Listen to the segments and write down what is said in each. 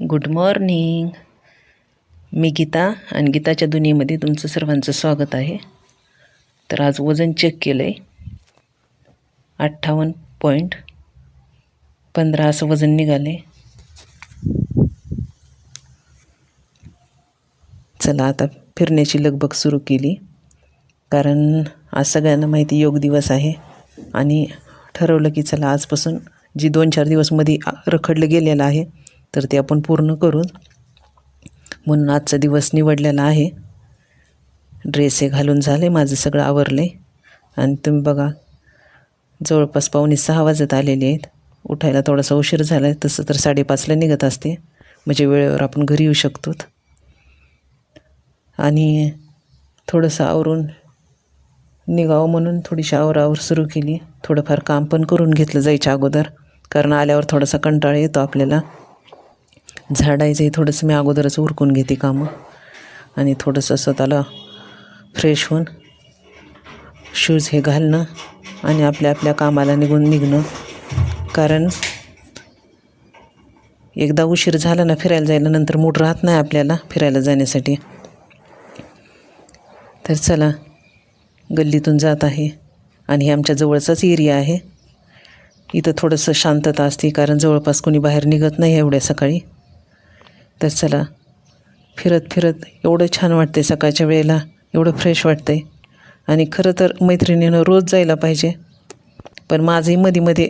Good morning मी गीता आणि गीताच्या दुनियेमध्ये तुमचं सर्वांचं स्वागत आहे. तर आज वजन चेक केलं आहे अठ्ठावन्न पॉईंट पंधरा असं वजन निघाले चला आता फिरण्याची लगबग सुरू केली. कारण आज सगळ्यांना माहिती योग दिवस आहे. आणि ठरवलं की चला आजपासून जी दोन चार दिवसमध्ये रखडलं गेलेलं आहे तर ते आपण पूर्ण करू म्हणून आजचा दिवस निवडलेला आहे. ड्रेस हे घालून झाले माझं सगळं आवरलं आहे आणि तुम्ही बघा जवळपास पावणे सहा वाजत आलेले आहेत. उठायला थोडासा उशीर झाला आहे तसं तर साडेपाचला निघत असते. म्हणजे वेळेवर आपण घरी येऊ शकतो आणि थोडंसं आवरून निघावं म्हणून थोडीशी आवरावर सुरू केली. थोडंफार काम पण करून घेतलं जायच्या अगोदर. कारण आल्यावर थोडासा कंटाळा येतो आपल्याला. झाडायचंही थोडंसं मी अगोदरच उरकून घेते कामं. आणि थोडंसं स्वतःला फ्रेश होऊन शूज हे घालणं आणि आपल्या आपल्या कामाला निघून निघणं. कारण एकदा उशीर झाला ना फिरायला जायला नंतर मूड राहत नाही आपल्याला फिरायला जाण्यासाठी. तर चला गल्लीतून जात आहे. आणि हे आमच्या जवळचाच एरिया आहे. इथं थोडंसं शांतता असते कारण जवळपास कोणी बाहेर निघत नाही एवढ्या सकाळी. तर चला. फिरत फिरत एवढं छान वाटते सकाळच्या वेळेला. एवढं फ्रेश वाटते आणि खरं तर मैत्रिणीनं रोज जायला पाहिजे. पण माझंही मध्ये मध्ये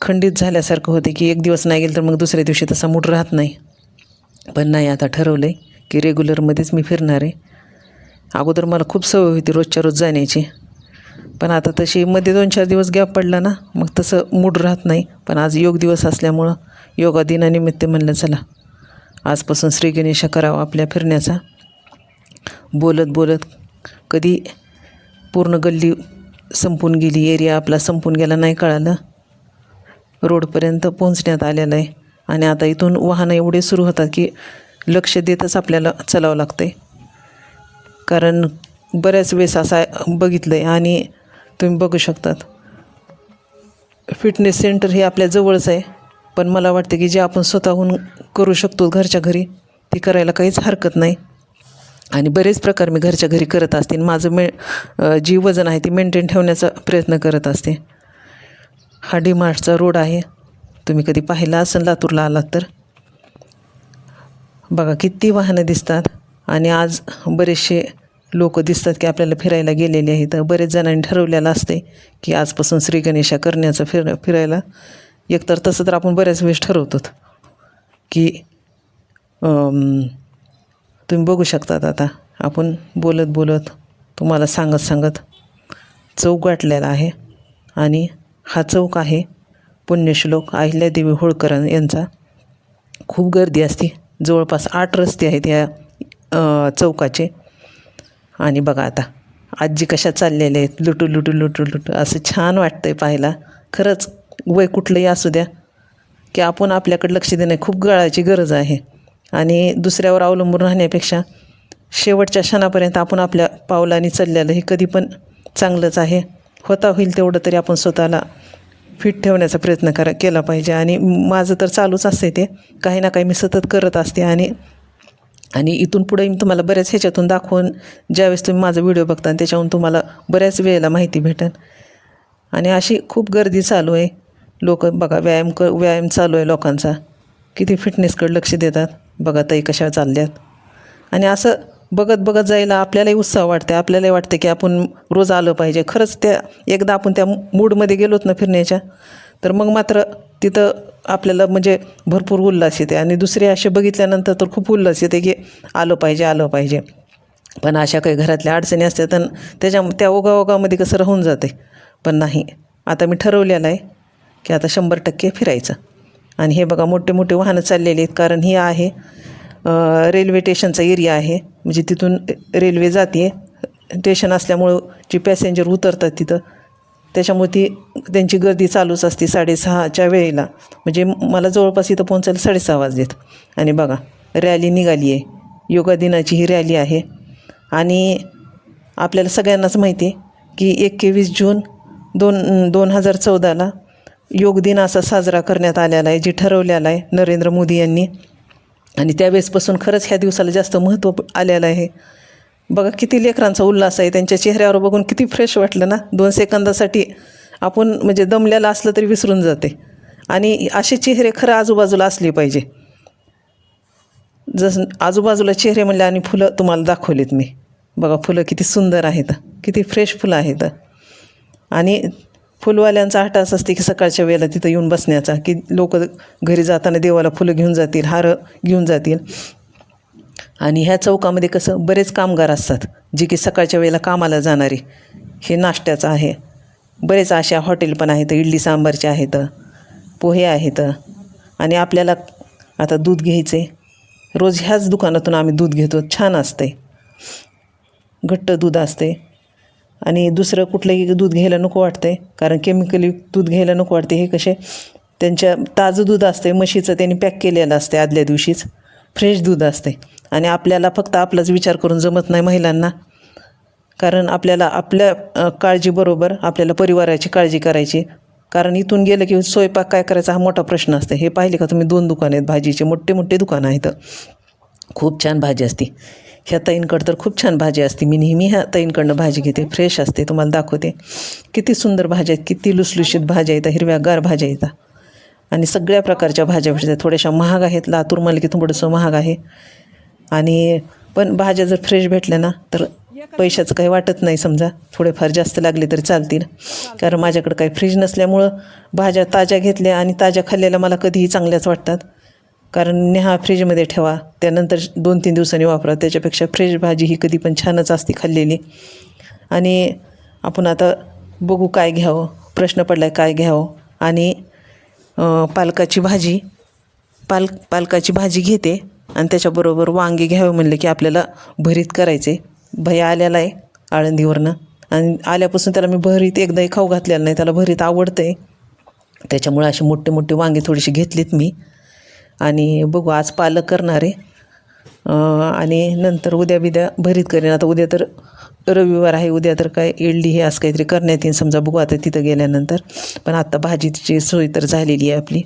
खंडित झाल्यासारखं होते की एक दिवस नाही गेलं तर मग दुसऱ्या दिवशी तसा मूड राहत नाही. पण नाही आता ठरवलं आहे की रेग्युलरमध्येच मी फिरणार आहे. अगोदर मला खूप सवय होती रोजच्या रोज जाण्याची. पण आता तशी मध्ये दोन चार दिवस गॅप पडला ना मग तसं मूड राहत नाही. पण आज योग दिवस असल्यामुळं योगा दिनानिमित्त म्हणलं चला. आजपासून श्री गणेश करावा आपल्या फिरण्याचा. बोलत बोलत कधी पूर्ण गल्ली संपून गेली एरिया आपला संपून गेला नाही कळालं. रोडपर्यंत पोहोचण्यात आलेलं आहे. आणि आता इथून वाहनं एवढे सुरू होतात की लक्ष देतच आपल्याला चलावं लागतं आहे कारण बऱ्याच वेळेस असा बघितलं आहे आणि तुम्ही बघू शकतात. फिटनेस सेंटर हे आपल्या जवळच आहे. पण मला वाटतं की जे आपण स्वतःहून करू शकतो घरच्या घरी ते करायला काहीच हरकत नाही. आणि बरेच प्रकार मी घरच्या घरी करत असते माझं मे जी वजन आहे ती मेंटेन ठेवण्याचा प्रयत्न करत असते. हा डीमार्टचा रोड आहे. तुम्ही कधी पाहिला असेल लातूरला आलात तर? बघा किती वाहनं दिसतात. आणि आज बरेचसे लोक दिसतात की आपल्याला फिरायला गेलेले आहेत. बरेच जणांनी ठरवलेलं असते की आजपासून श्रीगणेशा करण्याचं फिर फिरायला एकतर तसं तर आपण बऱ्याच वेळेस ठरवतो की तुम्ही बघू शकतात आता. आपण बोलत बोलत तुम्हाला सांगत सांगत चौक गाठलेला आहे आणि हा चौक आहे पुण्यश्लोक अहिल्यादेवी होळकर यांचा. खूप गर्दी असते. जवळपास आठ रस्ते आहेत या चौकाचे. आणि बघा आता आजी कशा चाललेल्या आहेत. लुटू लुटू लुटू लुटू. असं छान वाटतं आहे पाहायला. खरंच वय कुठलंही असू द्या की आपण आपल्याकडे लक्ष देणं खूप गळाची गरज आहे. आणि दुसऱ्यावर अवलंबून राहण्यापेक्षा शेवटच्या क्षणापर्यंत आपण आपल्या पावलाने चाललेलं हे कधी पण चांगलंच आहे. होता होईल तेवढं तरी आपण स्वतःला फिट ठेवण्याचा प्रयत्न करा केला पाहिजे. आणि माझं तर चालूच असते ते. काही ना काही मी सतत करत असते आणि आणि इथून पुढे मी तुम्हाला बऱ्याच ह्याच्यातून दाखवून ज्यावेळेस तुम्ही माझा व्हिडिओ बघता त्याच्याहून तुम्हाला बऱ्याच वेळेला माहिती भेटेल. आणि अशी खूप गर्दी चालू आहे. लोक बघा व्यायाम क व्यायाम चालू आहे लोकांचा. किती फिटनेसकडे लक्ष देतात. बघा ताई कशा चालल्यात. आणि असं बघत बघत जायला आपल्यालाही उत्साह वाटते आपल्यालाही वाटते की आपण रोज आलं पाहिजे. खरंच त्या एकदा आपण त्या मूडमध्ये गेलोत ना फिरण्याच्या तर मग मात्र तिथं आपल्याला म्हणजे भरपूर उल्हास येते. आणि दुसरे असे बघितल्यानंतर तर खूप उल्हास येते की आलं पाहिजे आलं पाहिजे. पण अशा काही घरातल्या अडचणी असतात त्याच्या त्या ओघाओघामध्ये कसं राहून जाते. पण नाही. आता मी ठरवलेलं आहे की आता शंभर टक्के फिरायचं. आणि हे बघा मोठे मोठे वाहनं चाललेले आहेत कारण ही आहे रेल्वे स्टेशनचा एरिया आहे. म्हणजे तिथून रेल्वे जाते स्टेशन असल्यामुळं जी पॅसेंजर उतरतात तिथं त्याच्यामुळे ती त्यांची गर्दी चालूच असते साडेसहाच्या वेळेला. म्हणजे मला जवळपास इथं पोहोचायला साडेसहा वाजलेत. आणि बघा रॅली निघाली आहे. योगा दिनाची ही रॅली आहे. आणि आपल्याला सगळ्यांनाच माहिती आहे की एकवीस जून दोन दोन हजार चौदाला योग दिन असा साजरा करण्यात आलेला आहे जे ठरवलेला आहे नरेंद्र मोदी यांनी. आणि त्यावेळेसपासून खरंच ह्या दिवसाला जास्त महत्त्व आलेलं आहे. बघा किती लेकरांचा उल्हास आहे त्यांच्या चेहऱ्यावर बघून किती फ्रेश वाटलं ना? दोन सेकंदासाठी आपण म्हणजे दमलेलं असलं तरी विसरून जाते. आणि असे चेहरे खरं आजूबाजूला असले पाहिजे. जसं आजूबाजूला चेहरे म्हणले आणि फुलं तुम्हाला दाखवलीत मी. बघा फुलं किती सुंदर आहेत किती फ्रेश फुलं आहेत. आणि फुलवाल्यांचा हटास असते की सकाळच्या वेळेला तिथं येऊन बसण्याचा की लोक घरी जाताना देवाला फुलं घेऊन जातील हार घेऊन जातील. आणि ह्या चौकामध्ये कसं बरेच कामगार असतात जे की सकाळच्या वेळेला कामाला जाणारे. हे नाश्त्याचं आहे. बरेच अशा हॉटेल पण आहेत इडली सांबारचे आहेत पोहे आहेत. आणि आपल्याला आता दूध घ्यायचे रोज ह्याच दुकानातून आम्ही दूध घेतो छान असते घट्ट दूध असते आणि दुसरं कुठलंही दूध घ्यायला नको वाटते कारण केमिकली दूध घ्यायला नको वाटते हे कसे त्यांच्या ताजं दूध असते म्हशीचं त्यांनी पॅक केलेलं असते आदल्या दिवशीच फ्रेश दूध असते आणि आपल्याला फक्त आपलाच विचार करून जमत नाही महिलांना कारण आपल्याला आपल्या काळजीबरोबर आपल्याला परिवाराची काळजी करायची. कारण इथून गेलं की स्वयंपाक काय करायचा हा मोठा प्रश्न असतो हे पाहिले का तुम्ही दोन दुकान आहेत भाजीचे मोठे मोठे दुकानं आहेत. खूप छान भाजी असते. ह्या ताईंकडं तर खूप छान भाजी असते. मी नेहमी ह्या ताईंकडनं भाजी घेते. फ्रेश असते. तुम्हाला दाखवते. किती सुंदर भाज्या आहेत. किती लुसलुशीत भाज्या येतात हिरव्यागार भाज्या येतात आणि सगळ्या प्रकारच्या भाज्या भेटतात. थोड्याशा महाग आहेत. लातूर मालिकेतून थोडंसं महाग आहे. आणि पण भाज्या जर फ्रेश भेटल्या ना तर पैशाचं काही वाटत नाही समजा. थोडेफार जास्त लागले तरी चालतील. कारण माझ्याकडं काही फ्रीज नसल्यामुळं भाज्या ताज्या घेतल्या आणि ताज्या खाल्लेल्या मला कधीही चांगल्याच वाटतात. कारण नेहा फ्रीजमध्ये ठेवा. त्यानंतर दोन तीन दिवसांनी वापरा. त्याच्यापेक्षा फ्रेश भाजी ही कधी पण छानच असते खाल्लेली. आणि आपण आता बघू काय घ्यावं. प्रश्न पडला आहे काय घ्यावं. आणि पालकाची भाजी. पाल पालकाची भाजी घेते. आणि त्याच्याबरोबर वांगे घ्यावे म्हणले की आपल्याला भरीत करायचे. भया आलेला आहे आळंदीवरनं. आणि आल्यापासून त्याला मी भरीत एकदाही खाऊ घातलेलं नाही. त्याला भरीत आवडतं आहे त्याच्यामुळे असे मोठे मोठे वांगे थोडीशी घेतलीत मी. आणि बघू आज पालक करणार आहे. आणि नंतर उद्या बिद्या भरीत करेन. आता उद्या तर रविवार आहे उद्या तर काय इडली हे असं काहीतरी करण्यात येईल समजा बघू आता तिथं गेल्यानंतर. पण आत्ता भाजीची सोय तर झालेली आहे आपली.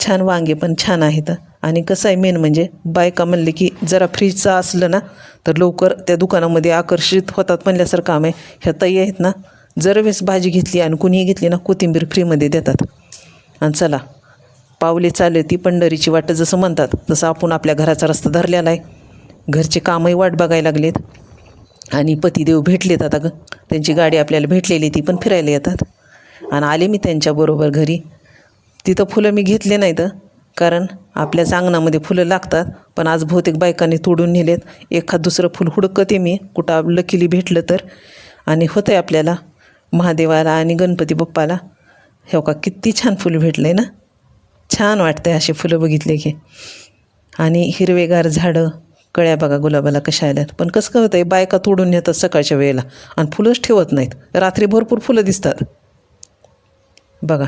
छान वांगे पण छान आहेत. आणि कसं आहे मेन म्हणजे बायका म्हणले की जरा फ्रीजचं असलं ना तर लवकर त्या दुकानामध्ये आकर्षित होतात म्हणल्यासारखं काम आहे. ह्या ताई आहेत ना जर वेळेस भाजी घेतली आणि कुणीही घेतली ना कोथिंबीर फ्रीमध्ये देतात. आणि चला. पावले चालले ती पंढरीची वाट जसं म्हणतात तसं आपण आपल्या घराचा रस्ता धरलेला आहे. घरचे कामही वाट बघायला लागलेत. आणि पतिदेव भेटलेत आता ग. त्यांची गाडी आपल्याला भेटलेली ती पण फिरायला येतात. आणि आले मी त्यांच्याबरोबर घरी. तिथं फुलं मी घेतले नाहीत कारण आपल्याच अंगणामध्ये फुलं लागतात पण आज बहुतेक बायकांनी तोडून नेलेत. एखाद दुसरं फुल हुडकते मी कुठं लकीली भेटलं तर. आणि होतं आहे आपल्याला महादेवाला आणि गणपती बाप्पाला. हो का किती छान फुल भेटलं आहे ना? छान वाटतं आहे असे फुलं बघितले की. आणि हिरवेगार झाडं कळ्या बघा गुलाबाला कशा आल्यात. पण कसं काय होतं आहे बायका तोडून नेतात सकाळच्या वेळेला आणि फुलंच ठेवत नाहीत. रात्री भरपूर फुलं दिसतात. बघा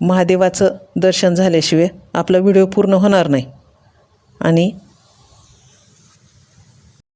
महादेवाचं दर्शन झाल्याशिवाय आपला व्हिडिओ पूर्ण होणार नाही. आणि